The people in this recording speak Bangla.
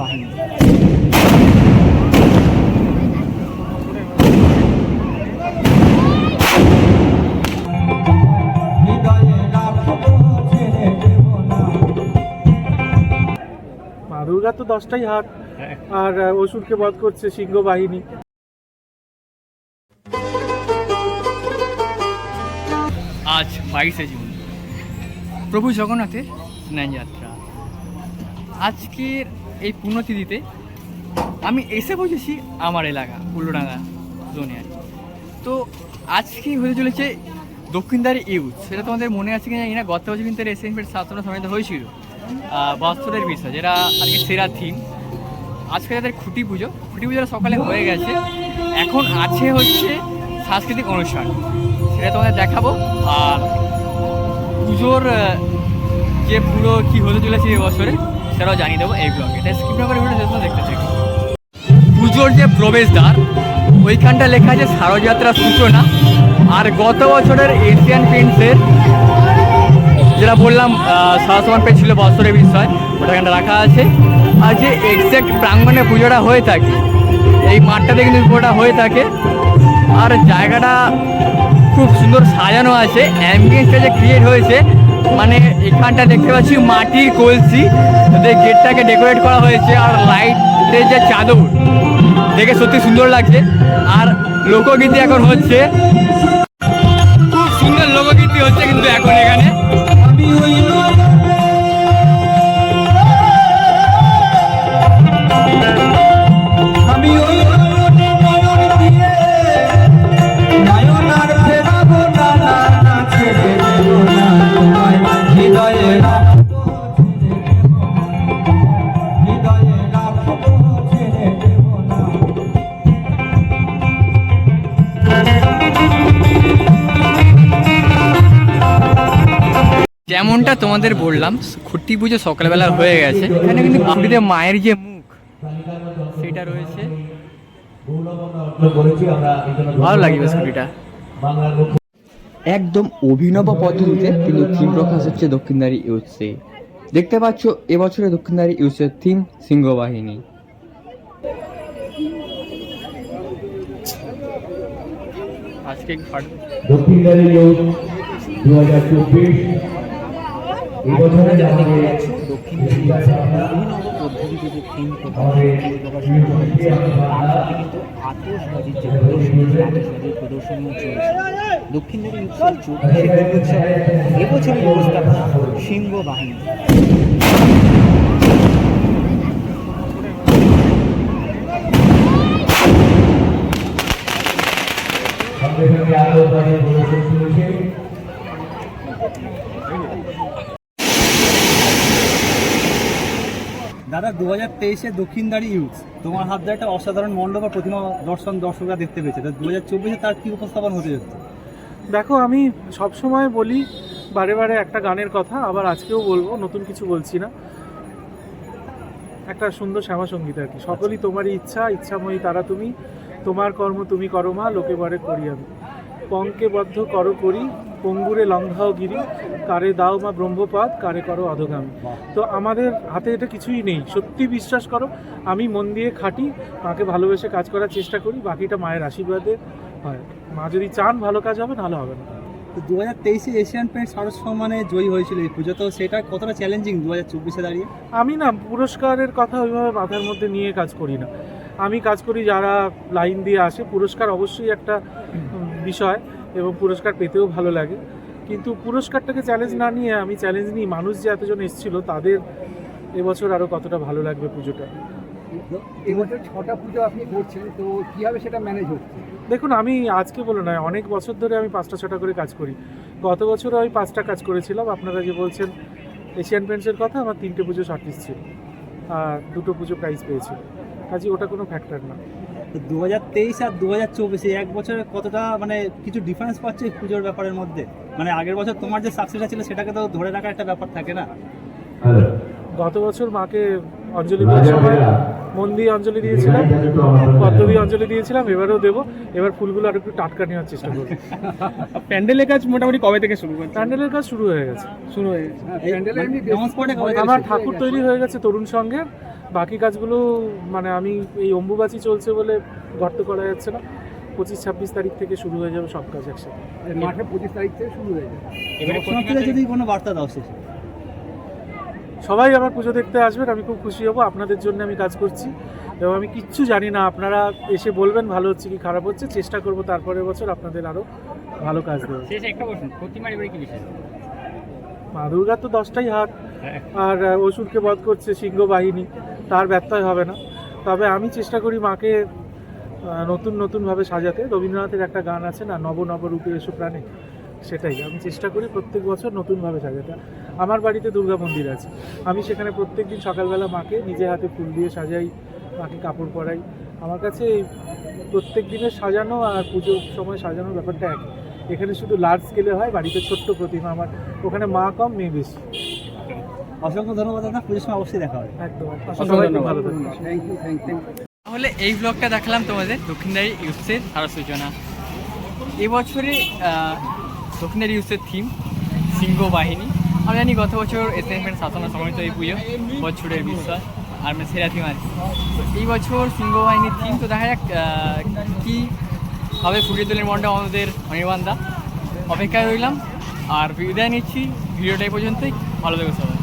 বাহিনী। দুর্গা তো দশটাই হাট আর অসুরকে বধ করছে সিংহ বাহিনী। আজ বাইশে জুন। প্রভু জগন্নাথের স্নানযাত্রা আজকের এই পুণ্যতিথিতে আমি এসে বসেছি আমার এলাকা, উল্লোডাঙ্গা জোনে আর তো আজকে হতে চলেছে দক্ষিণদারি ইউথ। সেটা তোমাদের মনে আছে কিনা জানি না, গত বছর কিন্তু এসএন পেট সাতটা সময় হয়েছিল বস্ত্রের বিষয়, যেটা আজকে সেরা থিম আজকে তাদের খুঁটি পুজো। খুঁটি পুজোটা সকালে হয়ে গেছে। এখন আছে হচ্ছে সাংস্কৃতিক অনুষ্ঠান। সেটা তোমাদের দেখাবো। আর পুজোর যে পুরো কি হতে চলেছে এই বছরে সেটাও জানিয়ে দেবো এই ব্লগে তাই স্ক্রিন করে ভিডিও শেষ দেখতে থাকি। পুজোর যে প্রবেশদ্বার, ওইখানটা লেখা আছে শারদযাত্রার সূচনা। আর গত বছরের এশিয়ান পেন্টসের যেটা বললাম সহসমান পেজ ছিল বছরের বিষয় ওটা এখানে রাখা আছে। আর যে এক্সাক্ট প্রাঙ্গণে পুজোটা হয়ে থাকে, এই মাঠটাতে কিন্তু পুজোটা হয়ে থাকে। আর জায়গাটা খুব সুন্দর সাজানো আছে অ্যাম্বিয়েন্সটা যে ক্রিয়েট হয়েছে মানে এখানটা দেখতে পাচ্ছি মাটির কলসি। তাতে গেটটাকে ডেকোরেট করা হয়েছে আর লাইটের যে চাদর, দেখে সত্যি সুন্দর লাগছে। আর লোকগীতি এখন হচ্ছে যেমনটা তোমাদের বললাম খুঁটি পুজো সকালবেলা হয়ে গেছে। এখানে কিন্তু খুঁটিতে মায়ের যে মুখ সেটা রয়েছে। ভালো লাগে বেশ খুঁটিটা। একদম অভিনব পদ্ধতিতে কিন্তু থিম প্রকাশ হচ্ছে দক্ষিণদারি ইউথসে। দেখতে পাচ্ছ এবছরে দক্ষিণদারি ইউসের থিম সিংহবাহিনী। আজকে দক্ষিণদারি ইউথ দু হাজার চব্বিশ এবছরে আমাদের পদ্ধতিতে যে থিম আমাদের আতসবাজির যে প্রদর্শনী সেই আতসবাজির প্রদর্শনীও চলছে। দক্ষিণ দিকে উৎসব চব্বিশে উৎসবে এবছরের উপস্থাপনা সিংহ বাহিনী সঙ্গে প্রদর্শন চলেছে দাদা দু হাজার তেইশে দক্ষিণদারি ইউথ তোমার হাত ধরে একটা অসাধারণ মণ্ডপ আর প্রতিমা দর্শন দর্শকরা দেখতে পেয়েছে। দু হাজার চব্বিশে তার কী উপস্থাপন হতে যাচ্ছে? দেখো আমি সবসময় বলি বারে বারে একটা গানের কথা আবার আজকেও বলব নতুন কিছু বলছি না। একটা সুন্দর শ্যামা সংগীত আর কি। সকলই তোমারই ইচ্ছা ইচ্ছাময়ী তারা তুমি। তোমার কর্ম তুমি করো মা লোকে বারে করি আমি পঙ্কে বদ্ধ করো করি পঙ্গুরে লঙ্ঘাও গিরি কারে দাও মা ব্রহ্মপাদ কারে করো অধগামী। তো আমাদের হাতে এটা কিছুই নেই। সত্যি বিশ্বাস করো আমি মন দিয়ে খাটি মাকে ভালোবেসে কাজ করার চেষ্টা করি বাকিটা মায়ের আশীর্বাদে হয়। মা যদি চান ভালো কাজ হবে নাহলে হবে না। তো দু হাজার তেইশে এশিয়ান পেন্ট শারদ সম্মানে জয়ী হয়েছিল এই পুজো তো সেটা কতটা চ্যালেঞ্জিং দু হাজার চব্বিশে দাঁড়িয়ে? আমি না পুরস্কারের কথা ওইভাবে মাথার মধ্যে নিয়ে কাজ করি না। আমি কাজ করি যারা লাইন দিয়ে আসে পুরস্কার অবশ্যই একটা বিষয়। এবং পুরস্কার পেতেও ভালো লাগে। কিন্তু পুরস্কারটাকে চ্যালেঞ্জ না নিয়ে আমি চ্যালেঞ্জ নিই মানুষ যে এতজন এসেছিল তাদের এবছর আরও কতটা ভালো লাগবে পুজোটা? এবছর ছটা পুজো আপনি করছেন তো কীভাবে সেটা ম্যানেজ হচ্ছে? দেখুন আমি আজকে বলে নয় অনেক বছর ধরে আমি পাঁচটা ছটা করে কাজ করি। গত বছরও আমি পাঁচটা কাজ করেছিলাম। আপনারা যে বলছেন এশিয়ান পেন্টসের কথা আমার তিনটে পুজো শর্টলিস্ট ছিল। আর দুটো পুজো প্রাইজ পেয়েছিল কাজে ওটা কোনো ফ্যাক্টর না। দু হাজার তেইশ আর দু হাজার চব্বিশে এক বছরে কতটা মানে কিছু ডিফারেন্স পাচ্ছে পুজোর ব্যাপারের মধ্যে? মানে আগের বছর তোমার যে সাকসেসটা ছিল সেটাকে তো ধরে রাখার একটা ব্যাপার থাকে না? গত বছর মাকে অঞ্জলি দেওয়ার সময় মন দিয়ে অঞ্জলি দিয়েছিলাম পদ্ম দিয়ে অঞ্জলি দিয়েছিলাম এবারেও দেবো। এবার ফুলগুলো আর একটু টাটকা নেওয়ার চেষ্টা করব। প্যান্ডেলের কাজ মোটামুটি কবে থেকে শুরু করছে প্যান্ডেলের কাজ শুরু হয়ে গেছে। শুরু হয়ে গেছে। ডেমন স্পটে আমার ঠাকুর তৈরি হয়ে গেছে তরুণ সঙ্গের বাকি কাজগুলো মানে আমি এই অম্বুবাচি চলছে বলে গর্ত করা যাচ্ছে না। পঁচিশ ছাব্বিশ তারিখ থেকে শুরু হয়ে যাবে সব কাজ একসাথে। মাঠে পঁচিশ তারিখ থেকে শুরু হয়ে যাবে। এবারে যদি কোনো বার্তা দাও শেষে। সবাই আমার পুজো দেখতে আসবেন আমি খুব খুশি হব। আপনাদের জন্য আমি কাজ করছি। এবং আমি কিচ্ছু জানি না আপনারা এসে বলবেন ভালো হচ্ছে কি খারাপ হচ্ছে। চেষ্টা করব তারপরের বছর আপনাদের আরও ভালো কাজ দেবো শেষে একটা প্রশ্ন প্রতিমার এবারে কি বিষয় মা দুর্গার তো দশটাই হাত। আর আহ, অসুরকে বধ করছে সিংহ বাহিনী তার ব্যত্যয় হবে না। তবে আমি চেষ্টা করি মাকে নতুন নতুনভাবে সাজাতে। রবীন্দ্রনাথের একটা গান আছে না নব নব রূপে এসো প্রাণে সেটাই। আমি চেষ্টা করি প্রত্যেক বছর নতুনভাবে সাজাতে। আমার বাড়িতে দুর্গা মন্দির আছে। আমি সেখানে প্রত্যেক দিন সকালবেলা মাকে নিজে হাতে ফুল দিয়ে সাজাই মাকে কাপড় পরাই। আমার কাছে প্রত্যেক দিনের সাজানো আর পুজোর সময় সাজানোর ব্যাপারটা এক এখানে শুধু লার্জ স্কেলে হয় বাড়িতে ছোট্ট প্রতিমা আমার। ওখানে মা কম মেয়ে বেশি। অসংখ্য ধন্যবাদ দাদা পুজোর সময় অবশ্যই দেখা হবে। একদম। অসংখ্য ধন্যবাদ। থ্যাংক ইউ থ্যাংক ইউ তাহলে এই ব্লগটা দেখালাম তোমাদের দক্ষিণদারি ইউথসের সারা সূচনা। এবছরে আহ, দক্ষিণদারি ইউথসের থিম সিংহ বাহিনী। আমরা জানি গত বছর এসএনএফের শাসনা সমিত এই পুজো বছরের বিশ্বাস আর মানে সেরা থিম আর কি। তো এই বছর সিংহ বাহিনীর থিম তো দেখা যাক আহ, কি হবে ফুটিয়ে তোলের মন্ডপ আমাদের অনির্বাণদা অপেক্ষায় রইলাম আর বিদায় নিচ্ছি ভিডিওটা এই পর্যন্তই। ভালো থেকো সবাই